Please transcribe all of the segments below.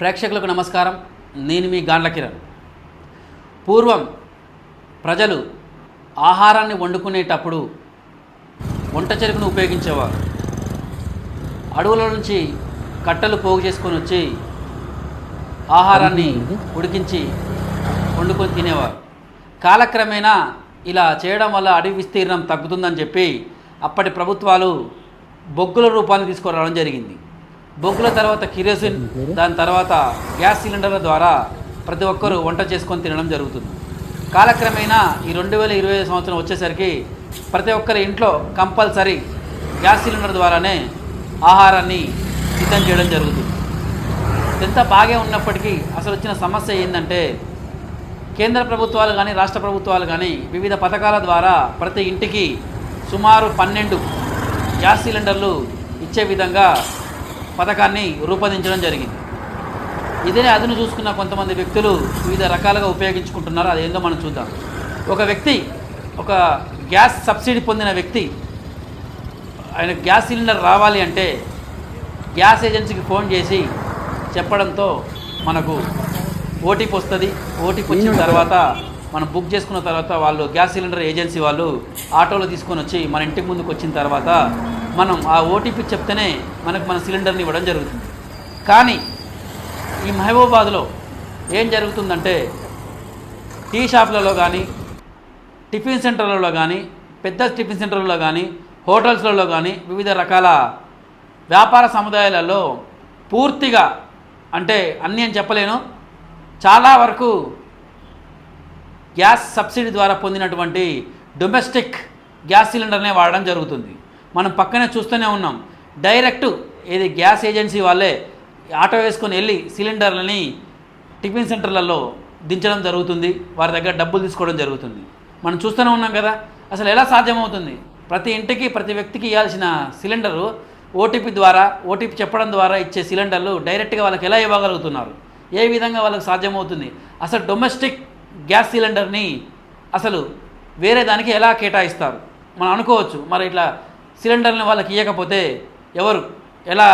ప్రేక్షకులకు నమస్కారం. నేను మీ గాండ్ల కిరణ్. పూర్వం ప్రజలు ఆహారాన్ని వండుకునేటప్పుడు వంట చెరుకును ఉపయోగించేవారు. అడవుల నుంచి కట్టెలు పోగు చేసుకొని వచ్చి ఆహారాన్ని ఉడికించి వండుకొని తినేవారు. కాలక్రమేణా ఇలా చేయడం వల్ల అడవి విస్తీర్ణం తగ్గుతుందని చెప్పి అప్పటి ప్రభుత్వాలు బొగ్గుల రూపాన్ని తీసుకురావడం జరిగింది. బొగ్గుల తర్వాత కిరోసిన్ దాని తర్వాత గ్యాస్ సిలిండర్ల ద్వారా ప్రతి ఒక్కరూ వంట చేసుకొని తినడం జరుగుతుంది. కాలక్రమేణా ఈ రెండు వేల ఇరవై ఐదు సంవత్సరం వచ్చేసరికి ప్రతి ఒక్కరి ఇంట్లో కంపల్సరీ గ్యాస్ సిలిండర్ ద్వారానే ఆహారాన్ని సిద్ధం చేయడం జరుగుతుంది. ఎంత బాగా ఉన్నప్పటికీ అసలు వచ్చిన సమస్య ఏంటంటే కేంద్ర ప్రభుత్వాలు కానీ రాష్ట్ర ప్రభుత్వాలు కానీ వివిధ పథకాల ద్వారా ప్రతి ఇంటికి సుమారు పన్నెండు గ్యాస్ సిలిండర్లు ఇచ్చే విధంగా పథకాన్ని రూపొందించడం జరిగింది. ఇదే అదును చూసుకున్న కొంతమంది వ్యక్తులు వివిధ రకాలుగా ఉపయోగించుకుంటున్నారు. అదేందో మనం చూద్దాం. ఒక వ్యక్తి ఒక గ్యాస్ సబ్సిడీ పొందిన వ్యక్తి ఆయన గ్యాస్ సిలిండర్ రావాలి అంటే గ్యాస్ ఏజెన్సీకి ఫోన్ చేసి చెప్పడంతో మనకు ఓటీపీ వస్తుంది. ఓటీపీ వచ్చిన తర్వాత మనం బుక్ చేసుకున్న తర్వాత వాళ్ళు గ్యాస్ సిలిండర్ ఏజెన్సీ వాళ్ళు ఆటోలో తీసుకొని వచ్చి మన ఇంటికి ముందుకు వచ్చిన తర్వాత మనం ఆ ఓటీపీ చెప్తేనే మనకు మన సిలిండర్ని ఇవ్వడం జరుగుతుంది. కానీ ఈ మహబూబాబాద్లో ఏం జరుగుతుందంటే టీ షాపులలో కానీ టిఫిన్ సెంటర్లలో కానీ పెద్ద టిఫిన్ సెంటర్లలో కానీ హోటల్స్లలో కానీ వివిధ రకాల వ్యాపార సముదాయాలలో పూర్తిగా అంటే అన్నీ అని చెప్పలేను. చాలా వరకు గ్యాస్ సబ్సిడీ ద్వారా పొందినటువంటి డొమెస్టిక్ గ్యాస్ సిలిండర్నే వాడడం జరుగుతుంది. మనం పక్కనే చూస్తూనే ఉన్నాం. డైరెక్ట్ ఏది గ్యాస్ ఏజెన్సీ వాళ్ళే ఆటో వేసుకొని వెళ్ళి సిలిండర్లని టిఫిన్ సెంటర్లలో దించడం జరుగుతుంది. వారి దగ్గర డబ్బులు తీసుకోవడం జరుగుతుంది. మనం చూస్తూనే ఉన్నాం కదా. అసలు ఎలా సాధ్యమవుతుంది? ప్రతి ఇంటికి ప్రతి వ్యక్తికి ఇవ్వాల్సిన సిలిండరు ఓటీపీ ద్వారా ఓటీపీ చెప్పడం ద్వారా ఇచ్చే సిలిండర్లు డైరెక్ట్గా వాళ్ళకి ఎలా ఇవ్వగలుగుతున్నారు? ఏ విధంగా వాళ్ళకి సాధ్యమవుతుంది? అసలు డొమెస్టిక్ గ్యాస్ సిలిండర్ని అసలు వేరే దానికి ఎలా కేటాయిస్తారు? మనం అనుకోవచ్చు. మరి ఇట్లా సిలిండర్ని వాళ్ళకి ఇవ్వకపోతే ఎవరు? ఎలా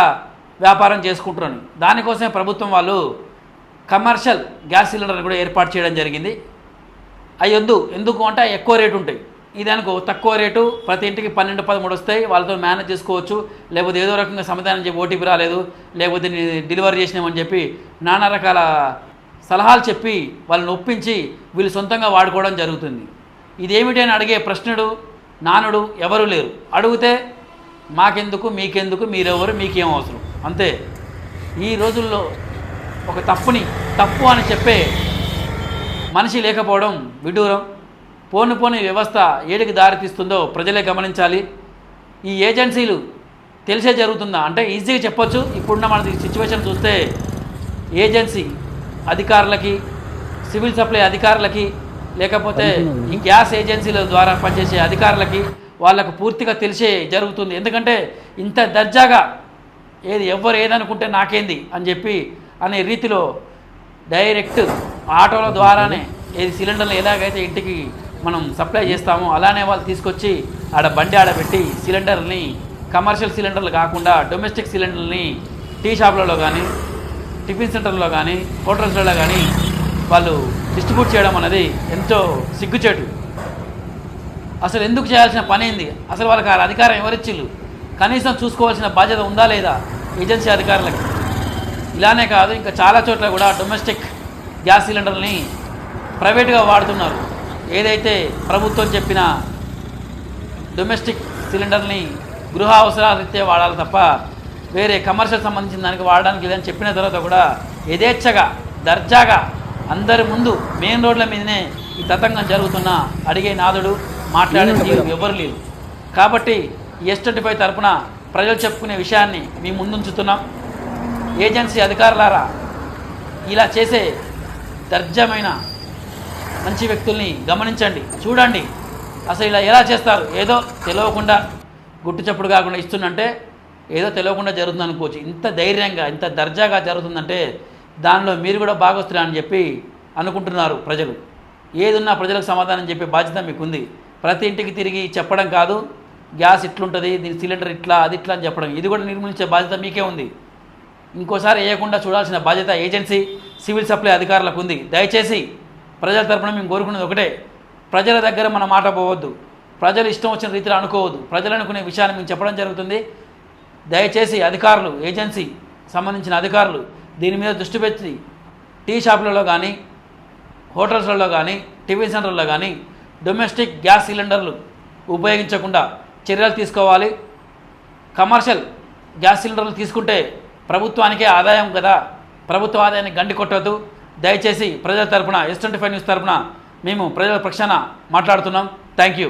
వ్యాపారం చేసుకుంటారని దానికోసమే ప్రభుత్వం వాళ్ళు కమర్షియల్ గ్యాస్ సిలిండర్ని కూడా ఏర్పాటు చేయడం జరిగింది. అవి వద్దు ఎందుకు అంటే ఎక్కువ రేటు ఉంటాయి. ఇది అనుకో తక్కువ రేటు ప్రతి ఇంటికి పన్నెండు పదమూడు వస్తాయి. వాళ్ళతో మేనేజ్ చేసుకోవచ్చు. లేకపోతే ఏదో రకంగా సమాధానం చెప్పి ఓటీపీ రాలేదు. లేకపోతే డెలివరీ చేసినామని చెప్పి నానా రకాల సలహాలు చెప్పి వాళ్ళని ఒప్పించి వీళ్ళు సొంతంగా వాడుకోవడం జరుగుతుంది. ఇదేమిటి అని అడిగే ప్రశ్నడు నానుడు ఎవరు లేరు. అడిగితే మాకెందుకు మీకెందుకు మీరెవరు మీకేం అవసరం. అంతే. ఈ రోజుల్లో ఒక తప్పుని తప్పు అని చెప్పే మనిషి లేకపోవడం విడూరం పోను పోని వ్యవస్థ ఏడికి దారితీస్తుందో ప్రజలే గమనించాలి. ఈ ఏజెన్సీలు తెలిసే జరుగుతుందా? అంటే ఈజీగా చెప్పొచ్చు. ఇప్పుడున్న మన సిచ్యువేషన్ చూస్తే ఏజెన్సీ అధికారులకి సివిల్ సప్లై అధికారులకి లేకపోతే ఈ గ్యాస్ ఏజెన్సీల ద్వారా పనిచేసే అధికారులకి వాళ్ళకు పూర్తిగా తెలిసే జరుగుతుంది. ఎందుకంటే ఇంత దర్జాగా ఏది ఎవరు ఏదనుకుంటే నాకేంది అని చెప్పి అనే రీతిలో డైరెక్ట్ ఆటోల ద్వారానే ఏది సిలిండర్లు ఎలాగైతే ఇంటికి మనం సప్లై చేస్తామో అలానే వాళ్ళు తీసుకొచ్చి ఆడ బండి ఆడబెట్టి సిలిండర్ని కమర్షియల్ సిలిండర్లు కాకుండా డొమెస్టిక్ సిలిండర్ని టీ షాపులలో కానీ టిఫిన్ సెంటర్లో కానీ హోటల్స్లలో కానీ వాళ్ళు డిస్ట్రిబ్యూట్ చేయడం అనేది ఎంతో సిగ్గుచేటు. అసలు ఎందుకు చేయాల్సిన పని ఏంది? అసలు వాళ్ళకి ఆ అధికారం ఎవరిచ్చిళ్ళు కనీసం చూసుకోవాల్సిన బాధ్యత ఉందా లేదా ఏజెన్సీ అధికారులకి? ఇలానే కాదు ఇంకా చాలా చోట్ల కూడా డొమెస్టిక్ గ్యాస్ సిలిండర్ని ప్రైవేట్గా వాడుతున్నారు. ఏదైతే ప్రభుత్వం చెప్పిన డొమెస్టిక్ సిలిండర్ని గృహ అవసరాల రీత్యా వాడాలి తప్ప వేరే కమర్షియల్ సంబంధించిన దానికి వాడడానికి లేదని చెప్పిన తర్వాత కూడా యథేచ్ఛగా దర్జాగా అందరి ముందు మెయిన్ రోడ్ల మీదనే ఈ తతంగం జరుగుతున్న అడిగే నాదుడు మాట్లాడే ఎవరు లేరు. కాబట్టి ఎస్ ట్వంటీ ఫైవ్ తరపున ప్రజలు చెప్పుకునే విషయాన్ని మీ ముందుంచుతున్నాం. ఏజెన్సీ అధికారులారా ఇలా చేసే దర్జమైన మంచి వ్యక్తుల్ని గమనించండి చూడండి. అసలు ఇలా ఎలా చేస్తారు? ఏదో తెలియకుండా గుట్టు చప్పుడు కాకుండా ఇస్తుందంటే ఏదో తెలియకుండా జరుగుతుంది అనుకోవచ్చు ఇంత ధైర్యంగా ఇంత దర్జాగా జరుగుతుందంటే దానిలో మీరు కూడా భాగస్తులు అని చెప్పి అనుకుంటున్నారు ప్రజలు. ఏదున్నా ప్రజలకు సమాధానం చెప్పే బాధ్యత మీకుంది. ప్రతి ఇంటికి తిరిగి చెప్పడం కాదు గ్యాస్ ఇట్లుంటుంది దీని సిలిండర్ ఇట్లా అది ఇట్లా అని చెప్పడం. ఇది కూడా నిర్మూలించే బాధ్యత మీకే ఉంది. ఇంకోసారి వేయకుండా చూడాల్సిన బాధ్యత ఏజెన్సీ సివిల్ సప్లై అధికారులకు ఉంది. దయచేసి ప్రజల తరపున మేము కోరుకునేది ఒకటే. ప్రజల దగ్గర మన మాట పోవద్దు. ప్రజలు ఇష్టం వచ్చిన రీతిలో అనుకోవద్దు. ప్రజలు అనుకునే విషయాన్ని మేము చెప్పడం జరుగుతుంది. దయచేసి అధికారులు ఏజెన్సీ సంబంధించిన అధికారులు దీని మీద దృష్టి పెట్టి టీ షాపులలో కానీ హోటల్స్లలో కానీ టిఫిన్ సెంటర్లో కానీ డొమెస్టిక్ గ్యాస్ సిలిండర్లు ఉపయోగించకుండా చర్యలు తీసుకోవాలి. కమర్షియల్ గ్యాస్ సిలిండర్లు తీసుకుంటే ప్రభుత్వానికే ఆదాయం కదా. ప్రభుత్వ ఆదాయాన్ని గండి కొట్టద్దు. దయచేసి ప్రజల తరపున ఎస్ ట్వంటీ ఫైవ్ న్యూస్ తరపున మేము ప్రజల పక్షాన మాట్లాడుతున్నాం. Thank you